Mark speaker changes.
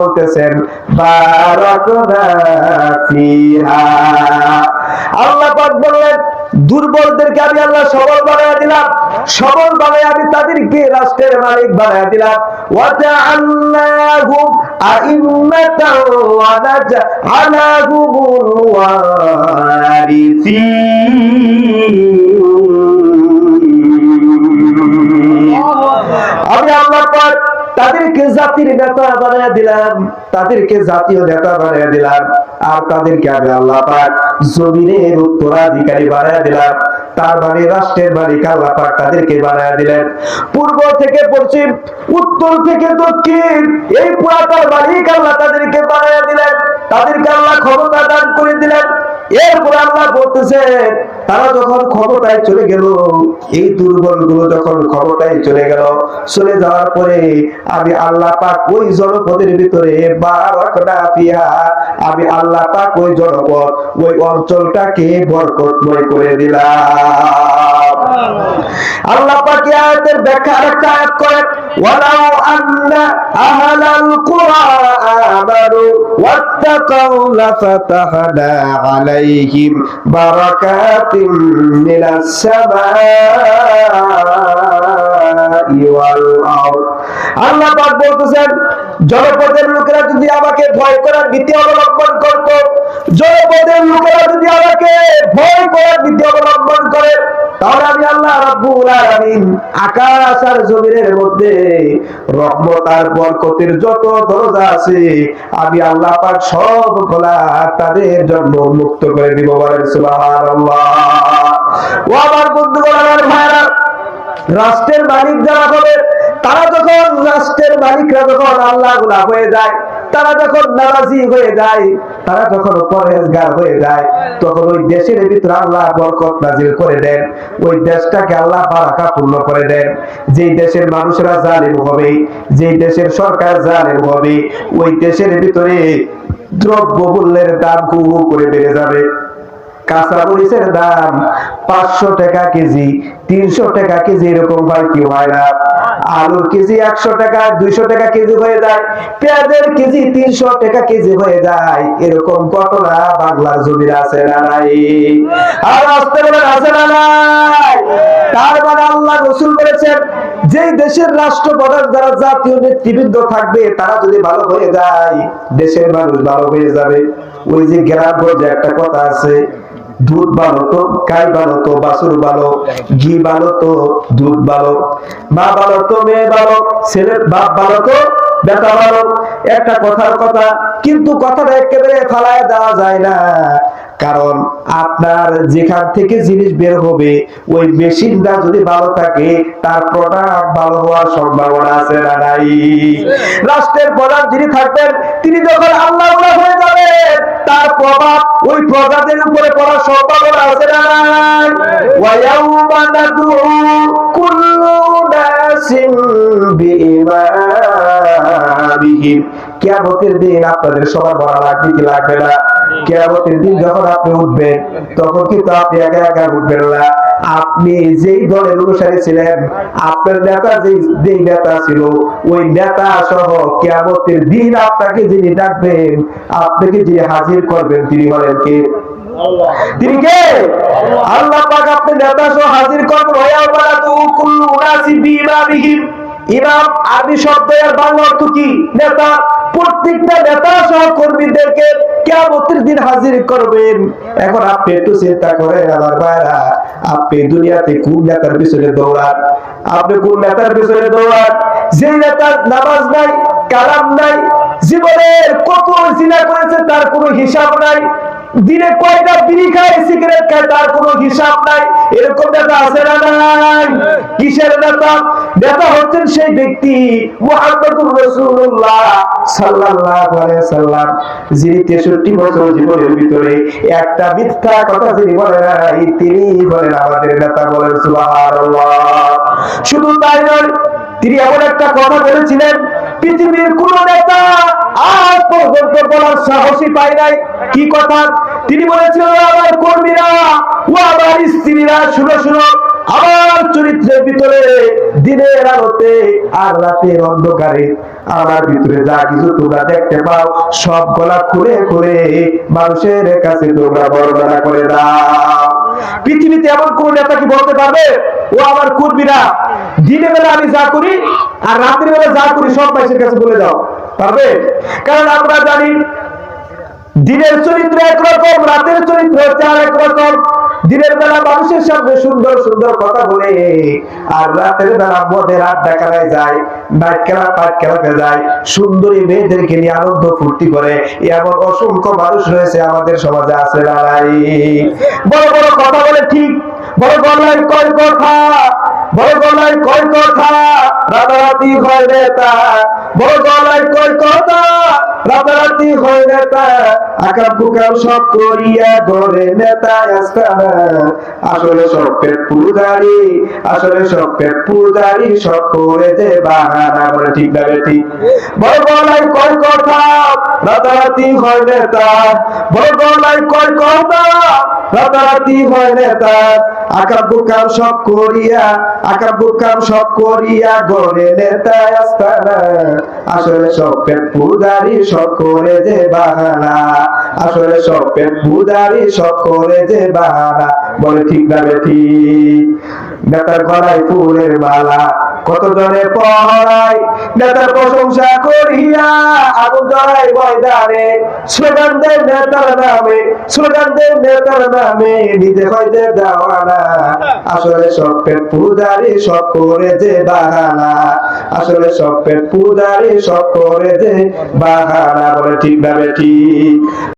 Speaker 1: বলতেছেন আল্লাহ পাক বললেন, দুর্বলদেরকে আমি আল্লাহ সবল বানায় দিলাম। সবল বানায় আমি তাদেরকে রাষ্ট্রের মালিক বানায় দিলাম। ওয়াজআলনাহুম তাদেরকে জাতির নেতা বানায় দিলাম, তাদেরকে জাতীয় নেতা বানায় দিলাম। আর তাদেরকে আমি আল্লাহ পাক জমিনের উত্তরাধিকারী বানায় দিলাম। তার মানে রাষ্ট্রের মালিক আল্লাহ পাক তাদেরকে বানায় দিলেন। পূর্ব থেকে পশ্চিম, উত্তর থেকে দক্ষিণ, এই পুরাটার মালিক আল্লাহ তাদেরকে বানায় দিলেন। তাদেরকে আল্লাহ ক্ষমতা দান করে দিলেন। এরপর আল্লাহ বলতেছেন তারা যখন ক্ষমতায় চলে গেল, এই দুর্বলগুলো যখন ক্ষমতায় চলে গেল, চলে যাওয়ার পরে আমি আল্লাহ পাক ওই জনপদের ভিতরে আমি আল্লাহ পাক ওই জনপদ, ওই অঞ্চলটাকে বরকতময় করে দিলাম। আল্লাহ পাক আয়াতের ব্যাখ্যা আরেকটা আয়াত করেন, ওয়ালাউ আন্না আহলাল কুরা আমানু ওয়াত্তাকাউ লাফাতাহনা আলাইহিম বারাকাতিম মিনাস সামাই ওয়াল আল্লাহ পাক বলতেছেন জনপদের লোকেরা যদি আমাকে ভয় করার নীতি অবলম্বন করত, জনপদের লোকেরা যদি আমাকে ভয় করার নীতি অবলম্বন করে, তাহলে আমি আল্লাহ আলামিন আকাশ আর জমিনের মধ্যে রহমত আর বরকতের যত দরজা আছে, আমি আল্লাহ পাক সব খোলা তাদের জন্য মুক্ত করে দিব বলেন সুবহানাল্লাহ। ও আমার বন্ধুগণ, আমার ভাইরা রাষ্ট্রের মালিক যারা হবে, তারা যখন রাষ্ট্রের মালিকরা যখন আল্লাহগুলা হয়ে যায় তারা যখন নারাজি হয়ে যায়, তারা যখন পরেজগার হয়ে যায়, তখন ওই দেশের ভিতরে আল্লাহ বরকত নাজিল করে দেন। ওই দেশটাকে আল্লাহ বারাকা পূর্ণ করে দেন। যেই দেশের মানুষরা জালিম হবে, যেই দেশের সরকার জালিম হবে, ওই দেশের ভিতরে দ্রব্য মূল্যের দাম হু করে বেড়ে যাবে। কাঁচা মরিচের দাম পাঁচশো টাকা কেজি, তিনশো টাকা কেজি এরকম কি হয় না। আলুর কেজি একশো টাকা, দুইশো টাকা কেজি হয়ে যায়। পেঁয়াজের কেজি তিনশো টাকা কেজি হয়ে যায়। এরকম ঘটনা বাংলার জমির আছে না নাই? আর রাস্তার আছে না নাই? মানে আল্লাহ রসুল বলেছেন যে দেশের যারা জাতীয় নেতৃবৃন্দ থাকবে, তারা যদি ভালো হয়ে যায়, দেশের মানুষ ভালো হয়ে যাবে। ওই যে গ্রাম একটা কথা আছে দুধ ভালো তো গাই ভালো তো, বাছুর ভালো ঘি ভালো তো, দুধ ভালো মা ভালো তো, মেয়ে ভালো ছেলে, বাপ ভালো তো, বেটা ভালো একটা কথার কথা, কিন্তু কথাটা একেবারে ফালায় দেওয়া যায় না। কারণ আপনার যেখান থেকে জিনিস বের হবে, ওই মেশিনটা যদি ভালো থাকে, তার প্রোডাক্ট ভালো হওয়ার সম্ভাবনা আছে না নাই? রাষ্ট্রের প্রধান যিনি থাকবেন, তিনি যখন আল্লাহ হয়ে যাবেন তার প্রভাব ওই প্রজাদের উপরে পড়ার সম্ভাবনা আছে না কিয়ামতের দিন আপনাদের সবার বলা লাগবে কি লাগবে না? কিয়ামতের দিন যখন আপনি উঠবেন, তখন কিন্তু আপনি একা একা উঠবেন না। আপনি যেই দলের অনুসারী ছিলেন আপনার নেতা যেই যেই নেতা ছিল ওই নেতা সহ কিয়ামতের দিন আপনাকে যিনি ডাকবেন আপনাকে যিনি হাজির করবেন তিনি হলেন কে? তিনি কে? আল্লাহ পাক আপনি নেতা সহ হাজির করবেন। ওয়া বালাতু কুল্লু উনাসি বিইমামিহিম। ইমাম আরবি শব্দ এর বাংলা অর্থ কি? নেতা। প্রত্যেকটা নেতা সহ কর্মীদেরকে দিন হাজির করবেন। এখন আপনি একটু চিন্তা করেন আমার ভাইরা আপনি দুনিয়াতে কোন নেতার পিছনে দৌড়ান আপনি কোন নেতার পিছনে দৌড়ান যে নেতার নামাজ নাই কালাম নাই জীবনের কত জিনা করেছে তার কোনো হিসাব নাই দিনে কয়টা বিড়ি খায়, সিগারেট খায়, তার কোনো হিসাব নাই। এরকম নেতা আছে না নাই? কিসের নেতা? নেতা হচ্ছেন সেই ব্যক্তি রাসূলুল্লাহ সাল্লাল্লাহু আলাইহি সাল্লাম, যিনি 63 বছর জীবনের ভিতরে একটা মিথ্যা কথা যিনি বলেন তিনি বলেন আমাদের নেতা বলেন সুবহানাল্লাহ। শুধু তাই নয়, তিনি এমন একটা কথা বলেছিলেন পৃথিবীর কোন নেতা আজ পর্যন্ত বলার পায় নাই। কি কথা? তিনি আমার কর্মীরা ও আমার স্ত্রীরা, শুনো শুনো, আমার চরিত্রের ভিতরে দিনের আলোতে আর রাতের অন্ধকারে। আমার ভিতরে যা কিছু তোমরা দেখতে পাও, সব গলা খুলে খুলে মানুষের কাছে তোমরা বর্ণনা করে দাও। নেতা কি বলতে পারবে? ও আমার কর্মীরা দিনের বেলা আমি যা করি আর রাতের বেলা যা করি, সব মানুষের কাছে বলে দাও। পারবে? কারণ আমরা জানি, দিনের চরিত্র একরকম রাতের চরিত্র আর একরকম দিনের বেলা মানুষের সামনে সুন্দর সুন্দর কথা বলে আর রাতের বেলা মদের আড্ডা খেলায় যায় নাইট খেলা পাট খেলাতে যায়। সুন্দরী মেয়েদেরকে নিয়ে আনন্দ ফুর্তি করে। এমন অসংখ্য মানুষ রয়েছে আমাদের সমাজে আছে না বড় বড় কথা বলে ঠিক বড় গলায় কয় কথা, বড় গলায় কয় কথা রাতারাতি হয় নেতা। বড় গলায় কয় কথা রাতারাতি হয় নেতা আকাম কুকাম সব করিয়া গড়ে নেতা আস্তানা আসলে সব পেট পূজারি আসলে সব পেট পূজারি সব করে যে বাহানা, বলে ঠিক না ঠিক বড় গলায় কয় কথা, রাতারাতি হয় নেতা। বড় গলায় কয় কথা, রাতারাতি হয় নেতা। আকাম কুকাম সব করিয়া আকাম কুকাম সব করিয়া গড়ে নেতা আস্তানা আসলে সব পেট পূজারি সব করে যে বাহানা। আসলে সব পেট পূজারি সব করে যে বাহানা। বলে ঠিক না ঠিক। নেতার গলায় ফুলের মালা। কত জনে পড়ায় নেতার প্রশংসা করিয়া আগুন জড়াই ময়দানে। স্লোগান নেতার নামে স্লোগান নেতার নামে নিজে হইতে দেওয়ানা। আসলে সব পেট পূজারি সব করে যে বাহানা। আসলে সব পেট পূজারি সব করে যে বাহানা। বলে ঠিক না ঠিক।